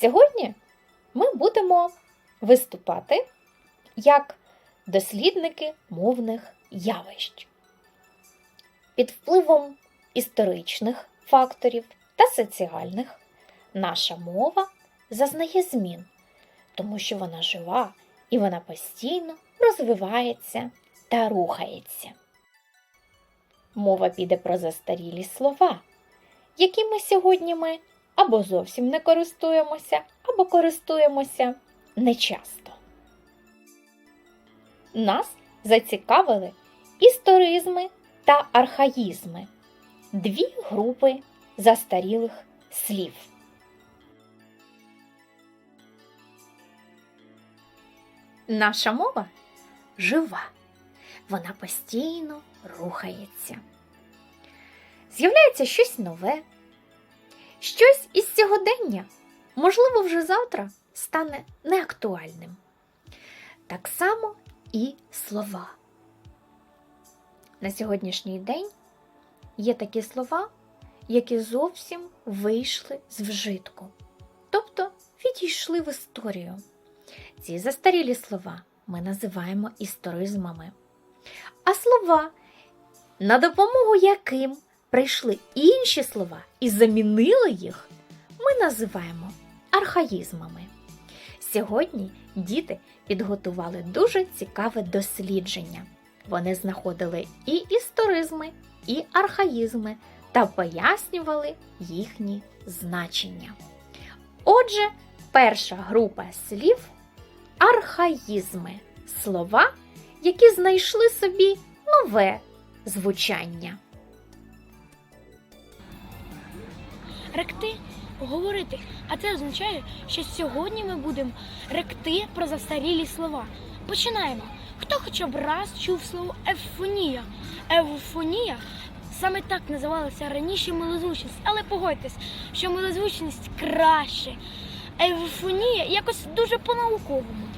Сьогодні ми будемо виступати як дослідники мовних явищ. Під впливом історичних факторів та соціальних наша мова зазнає змін, тому що вона жива і вона постійно розвивається та рухається. Мова піде про застарілі слова, якими сьогодні ми або зовсім не користуємося, або користуємося нечасто. Нас зацікавили історизми та архаїзми дві групи застарілих слів. Наша мова жива, вона постійно рухається. З'являється щось нове, щось із сьогодення, можливо, вже завтра стане неактуальним. Так само і слова. На сьогоднішній день є такі слова, які зовсім вийшли з вжитку, тобто відійшли в історію. Ці застарілі слова ми називаємо історизмами. А слова, на допомогу яким прийшли інші слова і замінили їх, ми називаємо архаїзмами. Сьогодні діти підготували дуже цікаве дослідження. Вони знаходили і історизми, і архаїзми та пояснювали їхні значення. Отже, перша група слів архаїзми слова, які знайшли собі нове звучання. Ректи говорити. А це означає, що сьогодні ми будемо ректи про застарілі слова. Починаємо. Хто хоча б раз чув слово евфонія? Евфонія саме так називалася раніше милозвучність, але погодьтесь, що милозвучність краще. Евфонія якось дуже по-науковому.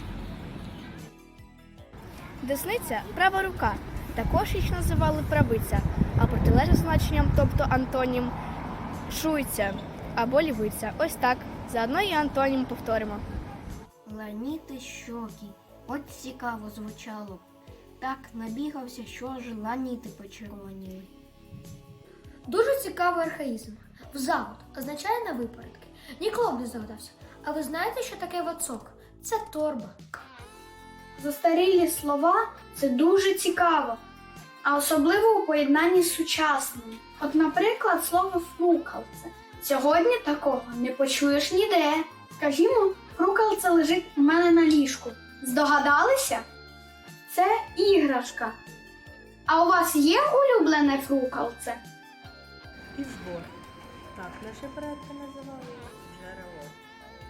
Десниця права рука. Також їх називали правиця, а протилежним значенням, тобто антонім, шуйця або лівиця. Ось так. Заодно і антонім повторимо. Ланіти щоки, от цікаво звучало. Так набігався, що аж ланіти почервоніли. Дуже цікавий архаїзм. Взагод означає на випередки. Ніколи б не здогадався. А ви знаєте, що таке вацок? Це торба. Застарілі слова це дуже цікаво, а особливо у поєднанні з сучасними. От, наприклад, слово фрукалце. Сьогодні такого не почуєш ніде. Скажімо, фрукалце лежить у мене на ліжку. Здогадалися? Це іграшка. А у вас є улюблене фрукалце? і. Так наші предки називали джерело,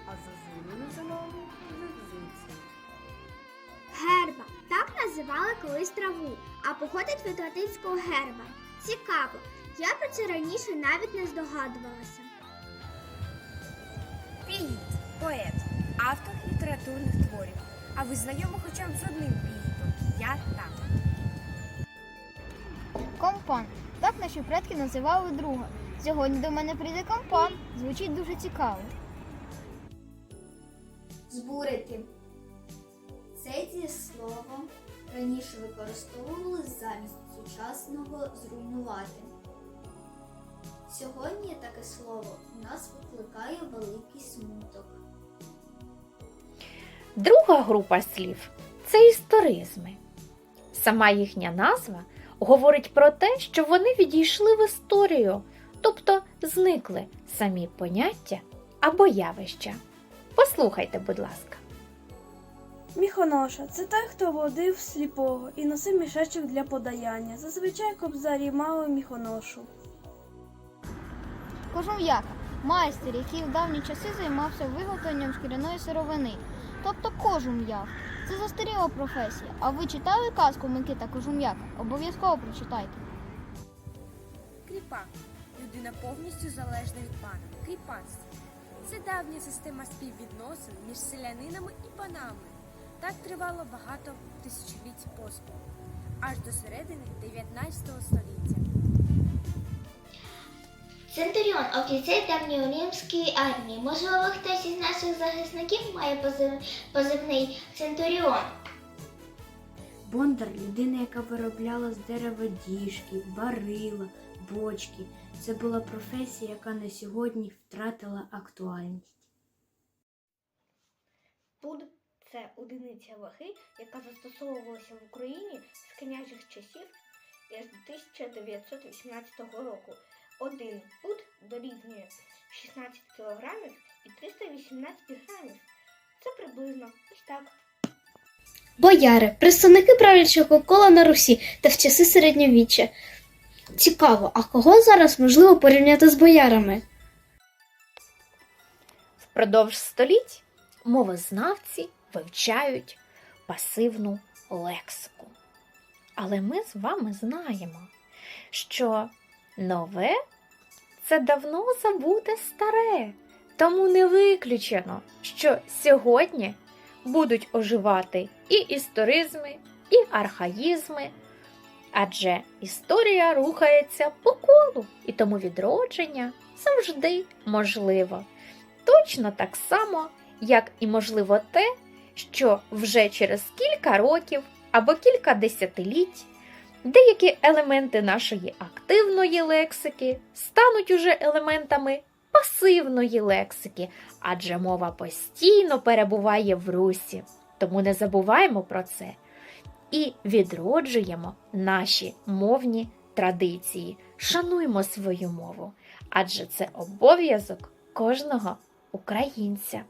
а зозулю називали називали колись траву, а походить від латинського герба. Цікаво. Я про це раніше навіть не здогадувалася. Піїт, поет, автор літературних творів. А ви знайомі хоча б з одним піїтом? Я так. Компан. Так наші предки називали друга. Сьогодні до мене прийде компан. Звучить дуже цікаво. Збурити. Це дієслово раніше використовували замість сучасного зруйнувати. Сьогодні таке слово у нас викликає великий смуток. Друга група слів це історизми. Сама їхня назва говорить про те, що вони відійшли в історію, тобто зникли самі поняття або явища. Послухайте, будь ласка. Міхоноша це той, хто водив сліпого і носив мішечок для подаяння. Зазвичай кобзарі мали міхоношу. Кожум'яка майстер, який в давні часи займався виготовленням шкіряної сировини, тобто кожум'як. Це застаріла професія. А ви читали казку Микита Кожум'яка? Обов'язково прочитайте. Кріпак людина повністю залежна від пана. Кріпацтво це давня система співвідносин між селянинами і панами. Так тривало багато тисячоліть поспіль, аж до середини 19 століття. Центуріон офіцер давньоримської армії. Можливо, хтось із наших захисників має позив... позивний Центуріон. Бондар людина, яка виробляла з дерева діжки, варила, бочки. Це була професія, яка на сьогодні втратила актуальність. Пуд це одиниця ваги, яка застосовувалася в Україні з княжих часів із 1918 року. Один пуд дорівнює 16 кг і 318 грамів. Це приблизно ось так. Бояри, представники правлячого кола на Русі та в часи середньовіччя. Цікаво, а кого зараз можливо порівняти з боярами? Впродовж століть мовознавці вивчають пасивну лексику. Але ми з вами знаємо, що нове це давно забуте старе, тому не виключено, що сьогодні будуть оживати і історизми, і архаїзми, адже історія рухається по колу, і тому відродження завжди можливо. Точно так само, як і можливо те, що вже через кілька років або кілька десятиліть деякі елементи нашої активної лексики стануть уже елементами пасивної лексики, адже мова постійно перебуває в русі. Тому не забуваємо про це і відроджуємо наші мовні традиції. Шануймо свою мову, адже це обов'язок кожного українця.